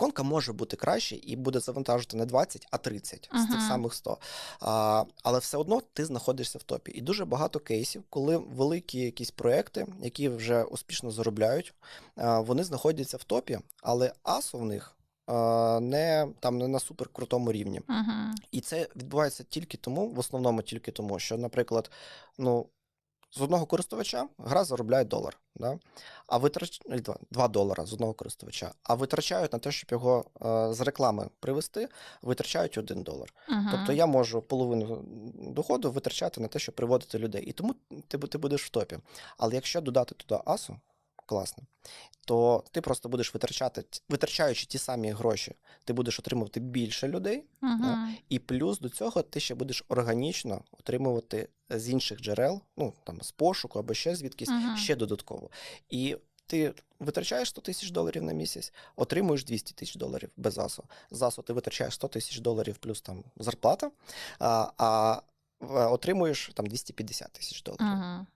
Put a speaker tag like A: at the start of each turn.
A: іконка може бути краще і буде завантажити не 20, а 30 з тих самих 100. А, але все одно ти знаходишся в топі. І дуже багато кейсів, коли великі якісь проекти, які вже успішно заробляють, а, вони знаходяться в топі, але асо в них не там не на суперкрутому рівні.
B: Угу.
A: І це відбувається тільки тому, в основному тільки тому, що, наприклад, ну. З одного користувача гра заробляє долар, да? а витрач... 2, 2 долара з одного користувача, а витрачають на те, щоб його е, з реклами привести, витрачають 1 долар.
B: Угу.
A: Тобто я можу половину доходу витрачати на те, щоб приводити людей. І тому ти, ти будеш в топі. Але якщо додати туди асу, класно, то ти просто будеш витрачати, витрачаючи ті самі гроші, ти будеш отримувати більше людей,
B: Угу.
A: і плюс до цього ти ще будеш органічно отримувати з інших джерел, ну там з пошуку або ще звідкись,
B: Мгм.
A: ще додатково. І ти витрачаєш 100 тисяч доларів на місяць, отримуєш 200 тисяч доларів без АСО. З АСО ти витрачаєш 100 тисяч доларів плюс там зарплата, а, а отримуєш там 250 тисяч доларів.
B: Угу.